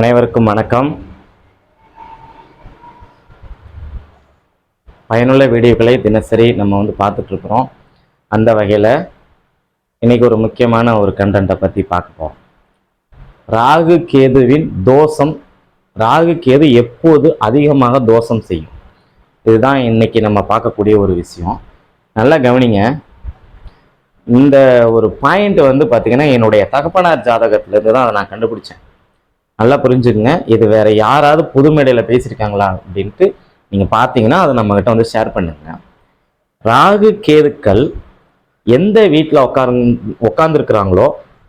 அனைவருக்கும் வணக்கம். பயனுள்ள வீடியோக்களை தினசரி நம்ம வந்து பார்த்துட்ருக்குறோம் அந்த வகையில் இன்றைக்கி ஒரு முக்கியமான ஒரு கண்டென்ட்டை பற்றி பார்க்க போகிறோம் ராகு கேதுவின் தோஷம் ராகு கேது எப்போது அதிகமாக தோஷம் செய்யும்? இதுதான் இன்னைக்கு நம்ம பார்க்கக்கூடிய ஒரு விஷயம். நல்லா கவனிங்க. இந்த ஒரு பாயிண்ட் வந்து பார்த்திங்கன்னா என்னுடைய தகப்பனார் ஜாதகத்திலேருந்து தான் அதை நான் கண்டுபிடிச்சேன். நல்லா புரிஞ்சுக்குங்க. இது வேற யாராவது புது மேடையில் பேசியிருக்காங்களா அப்படின்ட்டு நீங்கள் பார்த்தீங்கன்னா அதை நம்மக்கிட்ட வந்து ஷேர் பண்ணுங்க. ராகு கேதுக்கள் எந்த வீட்டில் உட்கார் உட்காந்துருக்குறாங்களோ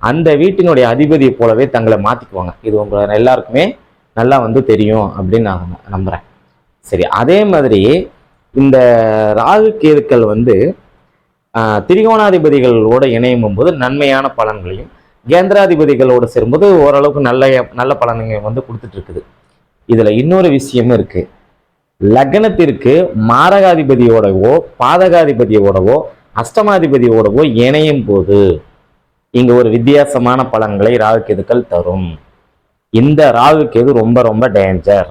அந்த வீட்டினுடைய அதிபதியை போலவே தங்களை மாற்றிக்குவாங்க இது உங்களை எல்லாருக்குமே நல்லா வந்து தெரியும் அப்படின்னு நான் நம்புகிறேன் சரி அதே மாதிரி இந்த ராகு கேதுக்கள் வந்து திரிகோணாதிபதிகளோடு திரிகோணாதிபதிகளோட இணையும் போது நன்மையான பலன்களையும் கேந்திராதிபதிகளோடு சேரும்போது ஓரளவுக்கு நல்ல நல்ல பலன்கள் வந்து கொடுத்துட்டு இருக்குது இதில் இன்னொரு விஷயமும் இருக்குது லக்னத்திற்கு மாரகாதிபதியோடவோ பாதகாதிபதியோடவோ அஷ்டமாதிபதியோடவோ இணையும் போது இங்கே ஒரு வித்தியாசமான பலன்களை ராகு தரும். இந்த ராகு கேது ரொம்ப ரொம்ப டேஞ்சர்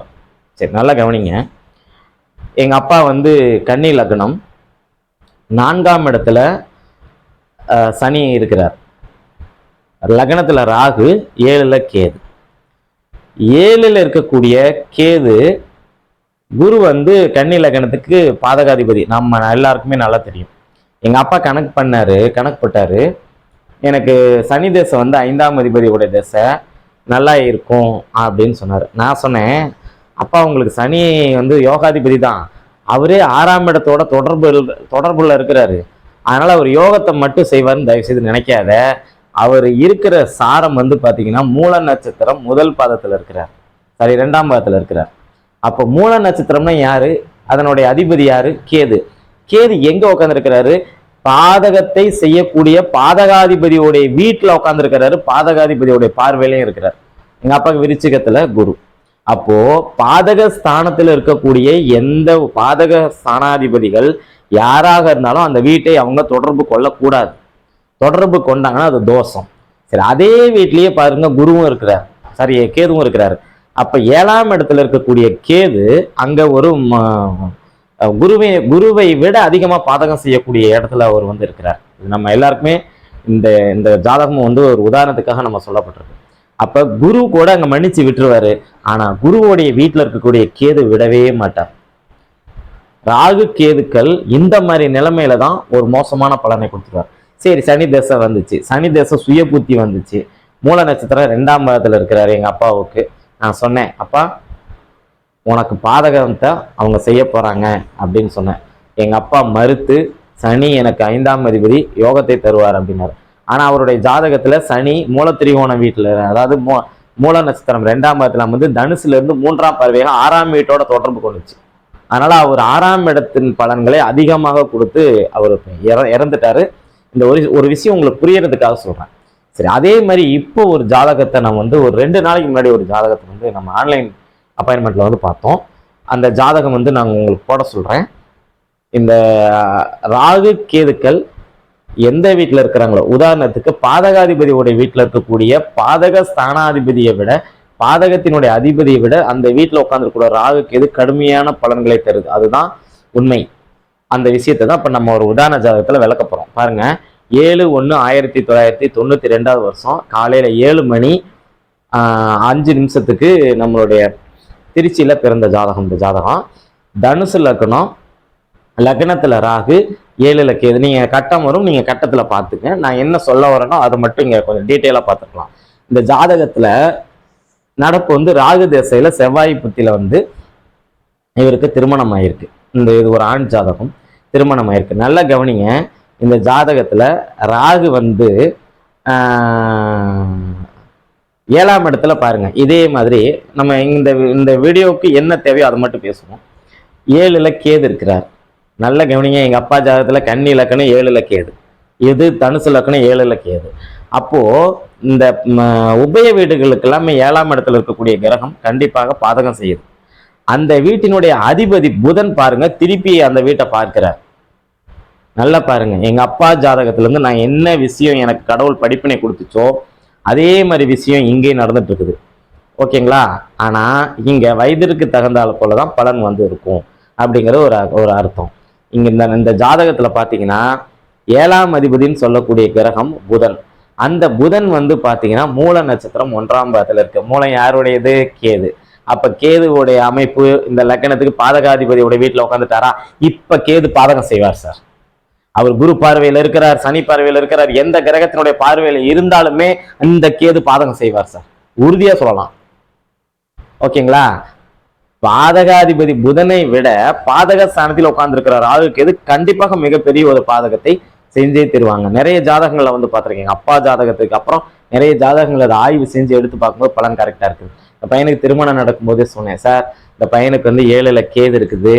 சரி நல்லா கவனிங்க. எங்கள் அப்பா வந்து கன்னி லக்னம். நான்காம் இடத்துல சனி இருக்கிறார். லக்னத்தில் ராகு ஏழில் கேது. ஏழில் இருக்கக்கூடிய கேது குரு வந்து கன்னி லக்னத்துக்கு பாதகாதிபதி. நம்ம எல்லாருக்குமே நல்லா தெரியும். எங்கள் அப்பா கணக்கு பண்ணாரு கணக்கு போட்டாரு. எனக்கு சனி தேசம் வந்து ஐந்தாம் அதிபதியோட தேசை நல்லா இருக்கும் அப்படின்னு சொன்னார். நான் சொன்னேன் அப்பா உங்களுக்கு சனி வந்து யோகாதிபதி தான். அவரே ஆறாம் இடத்தோட தொடர்பு தொடர்புல இருக்கிறாரு. அதனால் அவர் யோகத்தை மட்டும் செய்வார்னு தயவு செய்து நினைக்காத. அவர் இருக்கிற சாரம் வந்து பார்த்தீங்கன்னா மூல நட்சத்திரம் முதல் பாதத்தில் இருக்கிறார். சாரி ரெண்டாம் பாதத்தில் இருக்கிறார். அப்போ மூல நட்சத்திரம்னா யாரு? அதனுடைய அதிபதி யாரு? கேது. கேது எங்க உட்காந்துருக்கிறாரு பாதகத்தை செய்யக்கூடிய பாதகாதிபதியோடைய வீட்டில் உட்காந்துருக்கிறாரு பாதகாதிபதியோடைய பார்வையிலையும் இருக்கிறார். எங்க அப்பாவுக்கு விருச்சிகத்துல குரு. அப்போ பாதக ஸ்தானத்தில் இருக்கக்கூடிய எந்த பாதக ஸ்தானாதிபதிகள் யாராக இருந்தாலும் அந்த வீட்டை அவங்க தொடர்பு கொள்ளக்கூடாது. தொடர்பு கொண்டாங்கன்னா அது தோஷம். சரி அதே வீட்லேயே பாருங்க குருவும் இருக்கிறார். சாரி கேதுவும் இருக்கிறார். அப்போ ஏழாம் இடத்துல இருக்கக்கூடிய கேது அங்கே ஒரு ம- குருவை குருவை விட அதிகமாக பாதகம் செய்யக்கூடிய இடத்துல அவர் வந்து இருக்கிறார். இது நம்ம எல்லாருக்குமே இந்த இந்த ஜாதகம் வந்து ஒரு உதாரணத்துக்காக நம்ம சொல்லப்பட்டிருக்கு. அப்போ குரு கூட அங்கே மன்னிச்சு விட்டுருவாரு. ஆனால் குருவோடைய வீட்டில் இருக்கக்கூடிய கேது விடவே மாட்டார். ராகு கேதுக்கள் இந்த மாதிரி நிலைமையில தான் ஒரு மோசமான பலனை கொடுத்துருவார். சரி சனி தசை வந்துச்சு. சனி தசை சுய புத்தி வந்துச்சு. மூல நட்சத்திரம் ரெண்டாம் பாதத்துல இருக்கிறாரு எங்கள் அப்பாவுக்கு. நான் சொன்னேன் அப்பா உனக்கு பாதகத்தை அவங்க செய்ய போகிறாங்க அப்படின்னு சொன்னேன். எங்கள் அப்பா மறுத்து சனி எனக்கு ஐந்தாம் அதிபதி யோகத்தை தருவார் அப்படின்னாரு. ஆனால் அவருடைய ஜாதகத்தில் சனி மூலத்திரிகோண வீட்டில் அதாவது மூ மூல நட்சத்திரம் ரெண்டாம் பாதத்துல வந்து தனுசுலேருந்து மூன்றாம் பறவையாக ஆறாம் வீட்டோட தொடர்பு கொண்டுச்சு. அதனால் அவர் ஆறாம் இடத்தின் பலன்களை அதிகமாக கொடுத்து அவர் இற- இறந்துட்டாரு. இந்த ஒரு ஒரு விஷயம் உங்களுக்கு புரியறதுக்காக சொல்கிறேன் சரி அதே மாதிரி இப்போ ஒரு ஜாதகத்தை நம்ம வந்து ஒரு ரெண்டு நாளைக்கு முன்னாடி ஒரு ஜாதகத்தை வந்து நம்ம ஆன்லைன் அப்பாயின்மெண்ட்டில் வந்து பார்த்தோம். அந்த ஜாதகம் வந்து நாங்கள் உங்களுக்கு போட சொல்கிறேன் இந்த ராகு கேதுக்கள் எந்த வீட்டில் இருக்கிறாங்களோ உதாரணத்துக்கு பாதகாதிபதியுடைய வீட்டில் இருக்கக்கூடிய பாதக ஸ்தானாதிபதியை விட பாதகத்தினுடைய அதிபதியை விட அந்த வீட்டில் உட்காந்துருக்கூட ராகு கேது கடுமையான பலன்களை தருது. அதுதான் உண்மை. அந்த விஷயத்தை தான் இப்போ நம்ம ஒரு உதாரண ஜாதகத்தில் விளக்க போகிறோம் பாருங்க ஏழு ஒன்று ஆயிரத்தி தொள்ளாயிரத்தி தொண்ணூற்றி ரெண்டாவது வருஷம் காலையில் ஏழு மணி அஞ்சு நிமிஷத்துக்கு நம்மளுடைய திருச்சியில் பிறந்த ஜாதகம் இந்த ஜாதகம். தனுசு லக்னம் லக்னத்தில் ராகு ஏழுல கேது. நீங்கள் கட்டம் வரும் நீங்கள் கட்டத்தில் பார்த்துங்க. நான் என்ன சொல்ல வரேனோ அதை மட்டும் இங்கே கொஞ்சம் டீட்டெயிலாக பார்த்துக்கலாம். இந்த ஜாதகத்தில் நடப்பு வந்து ராகு தசையில் செவ்வாய் புத்தியில் வந்து இவருக்கு திருமணம் ஆயிருக்கு இந்த இது ஒரு ஆண் ஜாதகம். திருமணம் ஆயிருக்கு. நல்லா கவனிங்க இந்த ஜாதகத்தில் ராகு வந்து ஏழாம் இடத்துல பாருங்கள் இதே மாதிரி நம்ம இந்த இந்த வீடியோவுக்கு என்ன தேவையோ அதை மட்டும் பேசுவோம். ஏழில் கேது இருக்கிறார். நல்ல கவனிங்க எங்கள் அப்பா ஜாதகத்தில் கன்னி இலக்கணம் ஏழில் கேது. இது தனுசு இலக்கணம் ஏழில் கேது. அப்போது இந்த உபய வீடுகளுக்கு எல்லாமே ஏழாம் இடத்துல இருக்கக்கூடிய கிரகம் கண்டிப்பாக பாதகம் செய்யுது. அந்த வீட்டினுடைய அதிபதி புதன் பாருங்க திருப்பி அந்த வீட்டை பார்க்கிறார். நல்லா பாருங்க எங்க அப்பா ஜாதகத்திலேருந்து நான் என்ன விஷயம் எனக்கு கடவுள் படிப்பினை கொடுத்துச்சோ அதே மாதிரி விஷயம் இங்கேயும் நடந்துட்டு இருக்குது ஓகேங்களா? ஆனா இங்க வயதிற்கு தகுந்தால போல தான் பலன் வந்து இருக்கும் அப்படிங்கிற ஒரு ஒரு அர்த்தம். இங்க இந்த இந்த ஜாதகத்துல பாத்தீங்கன்னா ஏழாம் அதிபதின்னு சொல்லக்கூடிய கிரகம் புதன். அந்த புதன் வந்து பாத்தீங்கன்னா மூல நட்சத்திரம் ஒன்றாம் பாதத்துல இருக்கு. மூலம் யாருடையது? கேது. அப்ப கேதுவுடைய அமைப்பு இந்த லக்கணத்துக்கு பாதகாதிபதியோட வீட்டுல உட்காந்துட்டாரா இப்ப கேது பாதகம் செய்வார் சார். அவர் குரு பார்வையில இருக்கிறார் சனி பார்வையில இருக்கிறார் எந்த கிரகத்தினுடைய பார்வையில இருந்தாலுமே இந்த கேது பாதகம் செய்வார் சார். உறுதியா சொல்லலாம். ஓகேங்களா? பாதகாதிபதி புதனை விட பாதக ஸ்தானத்தில் உட்கார்ந்துருக்கிறார் ஆளுக்கு எது கண்டிப்பாக மிகப்பெரிய ஒரு பாதகத்தை செஞ்சே தருவாங்க. நிறைய ஜாதகங்களை வந்து பார்த்துருக்கீங்க. அப்பா ஜாதகத்துக்கு அப்புறம் நிறைய ஜாதகங்களை அதை ஆய்வு செஞ்சு எடுத்து பார்க்கும்போது பலன் கரெக்டா இருக்குது. இந்த பையனுக்கு திருமணம் நடக்கும்போதே சொன்னேன் சார் இந்த பையனுக்கு வந்து ஏழில் கேது இருக்குது.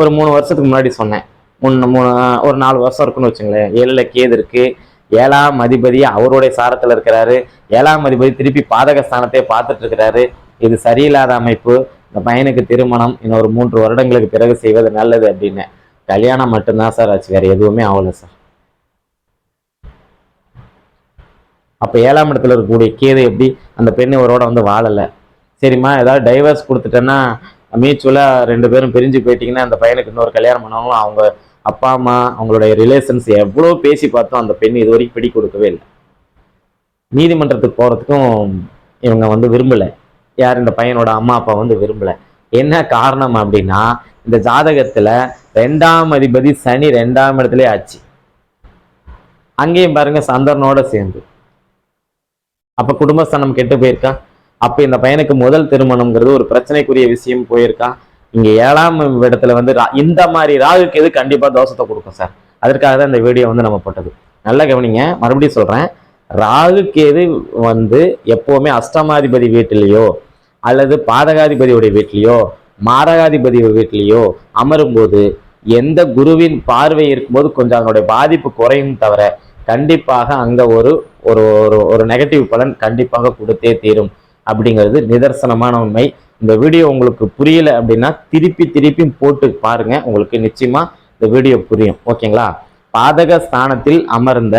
ஒரு மூணு வருஷத்துக்கு முன்னாடி சொன்னேன். மூணு மூணு ஒரு நாலு வருஷம் இருக்குன்னு வச்சுங்களேன். ஏழில் கேது இருக்குது ஏழாம் அதிபதி அவருடைய சாரத்தில் இருக்கிறாரு. ஏழாம் அதிபதி திருப்பி பாதக ஸ்தானத்தை பார்த்துட்டு இருக்கிறாரு. இது சரியில்லாத அமைப்பு. இந்த பையனுக்கு திருமணம் இன்னொரு மூன்று வருடங்களுக்கு பிறகு செய்வது நல்லது அப்படின்னு. கல்யாணம் மட்டும்தான் சார் ஆச்சு. வேறு எதுவுமே ஆகலை சார். அப்போ ஏழாம் இடத்துல இருக்கக்கூடிய கேது எப்படி? அந்த பெண் இவரோட வந்து வாழலை. சரிம்மா ஏதாவது டைவர்ஸ் கொடுத்துட்டேன்னா மியூச்சுவலாக ரெண்டு பேரும் பிரிஞ்சு போயிட்டீங்கன்னா அந்த பையனுக்கு இன்னொரு கல்யாணம் பண்ணாலும் அவங்க அப்பா அம்மா அவங்களுடைய ரிலேஷன்ஸ் எவ்வளோ பேசி பார்த்தோம் அந்த பெண் இது வரைக்கும் பிடி கொடுக்கவே இல்லை. நீதிமன்றத்துக்கு போகிறதுக்கும் இவங்க வந்து விரும்பலை. யார் இந்த பையனோட அம்மா அப்பா வந்து விரும்பல. என்ன காரணம் அப்படின்னா இந்த ஜாதகத்தில் ரெண்டாம் அதிபதி சனி ரெண்டாம் இடத்துல ஆச்சு. அங்கேயும் பாருங்க சந்திரனோட சேர்ந்து. அப்போ குடும்பஸ்தானம் கெட்டு போயிருக்கா? அப்ப இந்த பையனுக்கு முதல் திருமணம்ங்கிறது ஒரு பிரச்சனைக்குரிய விஷயம் போயிருக்கா? இங்க ஏழாம் இடத்துல வந்து ரா- இந்த மாதிரி ராகுக்கு எது கண்டிப்பா தோஷத்தை கொடுக்கும் சார்? அதற்காக தான் இந்த வீடியோ வந்து நம்ம போட்டது. நல்லா கவனிங்க மறுபடியும் சொல்றேன். ராகு கேது வந்து எப்பவுமே அஷ்டமாதிபதி வீட்டிலேயோ அல்லது பாதகாதிபதியுடைய வீட்லேயோ மாரகாதிபதி வீட்லேயோ அமரும்போது எந்த குருவின் பார்வை இருக்கும்போது கொஞ்சம் அதனுடைய பாதிப்பு குறையும் தவிர கண்டிப்பாக அங்கே ஒரு ஒரு ஒரு ஒரு நெகட்டிவ் பலன் கண்டிப்பாக கொடுத்தே தீரும். அப்படிங்கிறது நிதர்சனமான உண்மை. இந்த வீடியோ உங்களுக்கு புரியல அப்படின்னா திருப்பி திருப்பி போட்டு பாருங்க. உங்களுக்கு நிச்சயமா இந்த வீடியோ புரியும். ஓகேங்களா? பாதக ஸ்தானத்தில் அமர்ந்த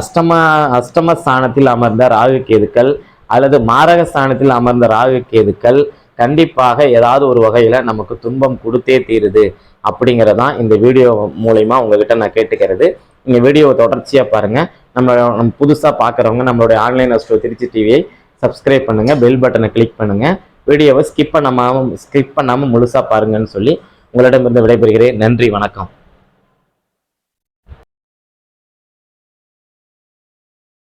அஷ்டம அஷ்டம ஸ்தானத்தில் அமர்ந்த ராகு கேதுக்கள் அல்லது மாரக ஸ்தானத்தில் அமர்ந்த ராகு கேதுக்கள் கண்டிப்பாக ஏதாவது ஒரு வகையில் நமக்கு துன்பம் கொடுத்தே தீருது அப்படிங்கிறதான் இந்த வீடியோ மூலயமா உங்ககிட்ட நான் கேட்டுக்கிறது. இந்த வீடியோவை தொடர்ச்சியாக பாருங்கள் நம்ம நம்ம புதுசாக பார்க்குறவங்க நம்மளுடைய ஆன்லைன் அஸ்ட்ரோ திருச்சி டிவியை சப்ஸ்கிரைப் பண்ணுங்கள் பெல் பட்டனை கிளிக் பண்ணுங்கள் வீடியோவை ஸ்கிப் பண்ணாமல் ஸ்கிப் பண்ணாமல் முழுசாக பாருங்கன்னு சொல்லி உங்களிடமிருந்து விடைபெறுகிறேன். நன்றி வணக்கம்.